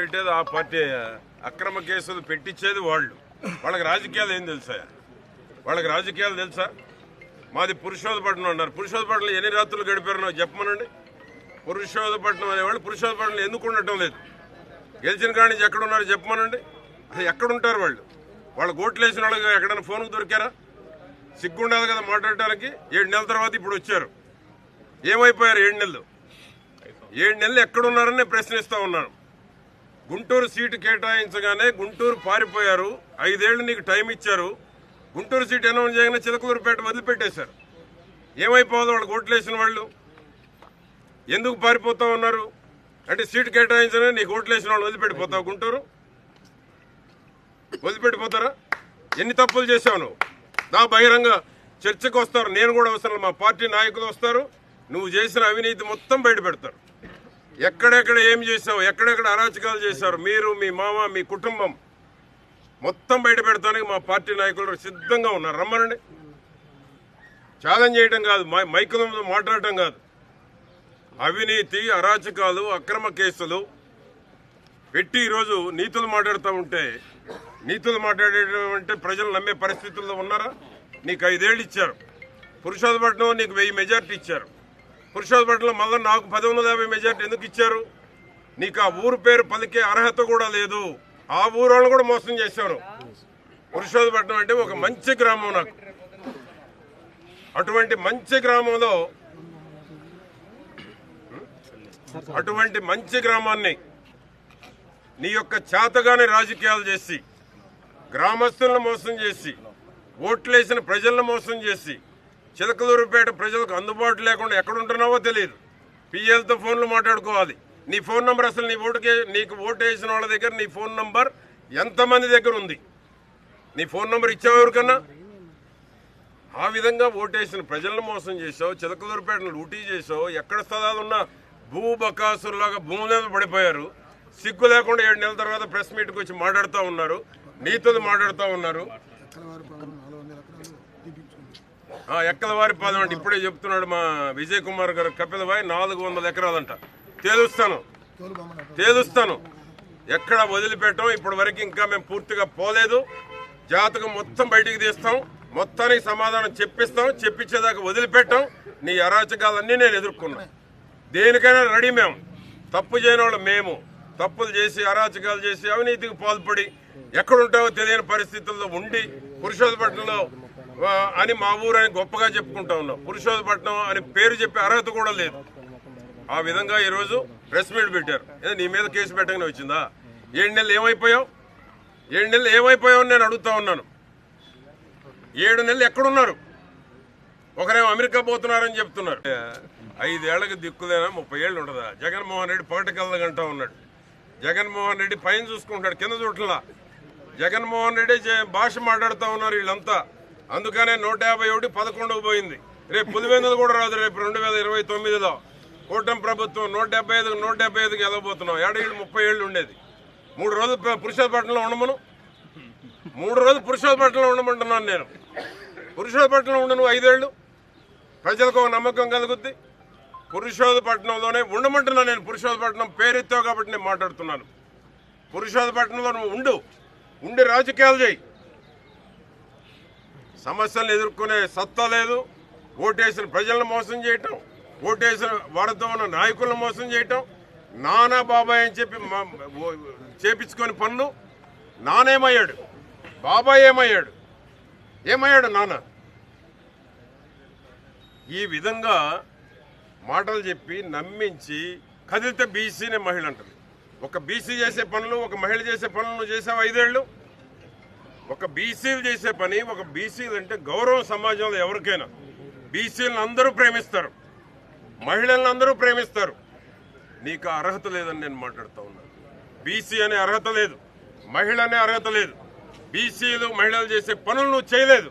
పెట్టేది ఆ పార్టీ అక్రమ కేసులు పెట్టించేది వాళ్ళు. వాళ్ళకి రాజకీయాలు ఏం తెలుసా? వాళ్ళకి రాజకీయాలు తెలుసా? మాది పురుషోధపట్నం అన్నారు పురుషోధపట్నం ఎన్ని రాత్రులు గడిపారు నాకు చెప్పమనండి. పురుషోధపట్నం అనేవాళ్ళు పురుషోధపట్నం ఎందుకు ఉండటం లేదు? గెలిచిన కాడి నుంచి ఎక్కడున్నారు చెప్పమనండి. అసలు వాళ్ళు? వాళ్ళు ఓట్లు వేసిన వాళ్ళకి ఎక్కడైనా ఫోన్కు దొరికారా? సిగ్గుండదు కదా మాట్లాడటానికి. ఏడు నెలల తర్వాత ఇప్పుడు వచ్చారు. ఏమైపోయారు ఏడు నెలలు? ఏడు నెలలు ఎక్కడున్నారని ప్రశ్నిస్తూ ఉన్నాను. గుంటూరు సీటు కేటాయించగానే గుంటూరు పారిపోయారు. ఐదేళ్ళు నీకు టైం ఇచ్చారు. గుంటూరు సీటు అనౌన్స్ చేయగానే చిలకలూరుపేట వదిలిపెట్టేశారు. ఏమైపోదు వాళ్ళు ఓట్లేసిన వాళ్ళు. ఎందుకు పారిపోతా ఉన్నారు అంటే సీటు కేటాయించగానే నీకు ఓట్లేసిన వాళ్ళు వదిలిపెట్టిపోతావు గుంటూరు. వదిలిపెట్టిపోతారా? ఎన్ని తప్పులు చేశావు నువ్వు? నా బహిరంగ చర్చకు వస్తారు. నేను కూడా వస్తాను. మా పార్టీ నాయకులు వస్తారు. నువ్వు చేసిన అవినీతి మొత్తం బయట పెడతారు ఎక్కడెక్కడ ఏం చేశావు? ఎక్కడెక్కడ అరాచకాలు చేశారు? మీరు మీ మామ మీ కుటుంబం. మొత్తం బయట పెడతానికి మా పార్టీ నాయకులు సిద్ధంగా ఉన్నారు. రమ్మనండి. ఛాలెంజ్ చేయడం కాదు. మై- మైకుల మాట్లాడటం కాదు. అవినీతి అరాచకాలు అక్రమ కేసులు పెట్టి ఈరోజు నీతులు మాట్లాడుతూ ఉంటే నీతులు మాట్లాడేటం అంటే ప్రజలు నమ్మే పరిస్థితుల్లో ఉన్నారా? నీకు ఐదేళ్ళు ఇచ్చారు. పురుషోత్పట్నం నీకు వెయ్యి మెజార్టీ ఇచ్చారు. పురుషోత్పట్నంలో మళ్ళీ నాకు పది వందల యాభై మెజార్టీ ఎందుకు ఇచ్చారు? నీకు ఆ ఊరు పేరు పలికే అర్హత కూడా లేదు. ఆ ఊరోళ్ళని కూడా మోసం చేశారు. పురుషోత్పట్నం అంటే ఒక మంచి గ్రామం నాకు. అటువంటి మంచి గ్రామంలో అటువంటి మంచి గ్రామాన్ని నీ యొక్క చేతగానే రాజకీయాలు చేసి గ్రామస్తులను మోసం చేసి ఓట్లేసిన ప్రజలను మోసం చేసి చిలకలూరుపేట ప్రజలకు అందుబాటు లేకుండా ఎక్కడ ఉంటున్నావో తెలియదు పిఎల్తో ఫోన్లు మాట్లాడుకోవాలి. నీ ఫోన్ నంబర్ అసలు నీ ఓటుకే నీకు ఓటు వేసిన వాళ్ళ దగ్గర నీ ఫోన్ నంబర్ ఎంతమంది దగ్గర ఉంది? నీ ఫోన్ నంబర్ ఇచ్చావు ఎవరికన్నా? ఆ విధంగా ఓటేసిన ప్రజలను మోసం చేసావు చిలకలూరుపేటను లూటీ చేసావు ఎక్కడ స్థలాలు ఉన్నా భూ బకాసుల్లాగా భూమి మీద పడిపోయారు. సిగ్గు లేకుండా ఏడు నెలల తర్వాత ప్రెస్ మీట్కి వచ్చి మాట్లాడుతూ ఉన్నారు. నీతులు మాట్లాడుతూ ఉన్నారు. ఎక్కల వారి పాదం అంటే ఇప్పుడే చెప్తున్నాడు మా విజయ్ కుమార్ గారు కపిలవాయి నాలుగు వందల ఎకరాలంట. తేలుస్తాను. తేలుస్తాను. ఎక్కడ వదిలిపెట్టాం? ఇప్పటి వరకు ఇంకా మేము పూర్తిగా పోలేదు. జాతకం మొత్తం బయటికి తీస్తాం. మొత్తానికి సమాధానం చెప్పిస్తాం. చెప్పించేదాకా వదిలిపెట్టాం. నీ అరాచకాలన్నీ నేను ఎదుర్కొన్నా. దేనికైనా రెడీ మేము తప్పు చేయని వాళ్ళు మేము. తప్పులు చేసి అరాచకాలు చేసి అవినీతికి పాల్పడి ఎక్కడుంటావో తెలియని పరిస్థితుల్లో ఉండి పురుషోత్పట్నంలో అని మా ఊరు అని గొప్పగా చెప్పుకుంటా ఉన్నాం. పురుషోత్పట్నం అని పేరు చెప్పే అర్హత కూడా లేదు. ఆ విధంగా ఈరోజు ప్రెస్ మీట్ పెట్టారు. ఏదో నీ మీద కేసు పెట్టగానే వచ్చిందా? ఏడు నెలలు ఏమైపోయావు? ఏడు నెలలు ఏమైపోయావు నేను అడుగుతా ఉన్నాను. ఏడు నెలలు ఎక్కడున్నారు? ఒకరేమో అమెరికా పోతున్నారని చెప్తున్నారు. ఐదేళ్ళకు దిక్కులేనా ముప్పై ఏళ్ళు ఉండదా? జగన్మోహన్ రెడ్డి పగటికల్లగంటా ఉన్నాడు. జగన్మోహన్ రెడ్డి పైన చూసుకుంటాడు కింద చూడలా జగన్మోహన్ రెడ్డి భాష మాట్లాడుతూ ఉన్నారు వీళ్ళంతా. అందుకనే నూట యాభై ఒకటి పదకొండుకు పోయింది. రేపు పులివెందులు కూడా రాదు రేపు రెండు వేల ఇరవై తొమ్మిదిలో. కూటమి ప్రభుత్వం నూట డెబ్బై ఐదుకు నూట డెబ్బై ఐదుకు వెళ్ళబోతున్నాం ఏడేళ్ళు ముప్పై ఏళ్ళు ఉండేది. మూడు రోజులు ప- పురుషోత్పట్నంలో ఉండమను. మూడు రోజులు పురుషోత్పట్నంలో ఉండమంటున్నాను నేను. పురుషోత్పట్నంలో ఉండను ఐదేళ్ళు. ప్రజలకు ఒక నమ్మకం కలుగుద్ది. పురుషోధపట్నంలోనే ఉండమంటున్నాను నేను. పురుషోధపట్నం పేరెత్తావు కాబట్టి నేను మాట్లాడుతున్నాను. పురుషోధపట్నంలో నువ్వు ఉండు. ఉండి రాజకీయాలు చేయి. సమస్యలను ఎదుర్కొనే సత్తా లేదు. ఓటేసిన ప్రజలను మోసం చేయటం ఓటేసిన వారితో ఉన్న నాయకులను మోసం చేయటం నానా బాబాయ్ అని చెప్పి చేపించుకొని పనులు నానేమయ్యాడు బాబాయ్ ఏమయ్యాడు? ఏమయ్యాడు నాన్న? ఈ విధంగా మాటలు చెప్పి నమ్మించి కదిలితే బీసీనే మహిళ అంటుంది. ఒక బీసీ చేసే పనులు ఒక మహిళ చేసే పనులు నువ్వు చేసావు ఐదేళ్ళు? ఒక బీసీలు చేసే పని ఒక బీసీలు అంటే గౌరవం సమాజంలో ఎవరికైనా. బీసీలను అందరూ ప్రేమిస్తారు. మహిళలను అందరూ ప్రేమిస్తారు. నీకు అర్హత లేదని నేను మాట్లాడుతూ ఉన్నాను బీసీ అనే అర్హత లేదు. మహిళ అనే అర్హత లేదు. బీసీలు మహిళలు చేసే పనులు నువ్వు చేయలేదు.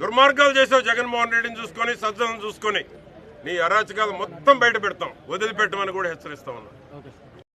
దుర్మార్గాలు చేసావు జగన్మోహన్ రెడ్డిని చూసుకొని సజ్జలను చూసుకొని. నీ అరాచకాలు మొత్తం బయట పెడతాం. వదిలిపెట్టమని కూడా హెచ్చరిస్తా ఉన్నా.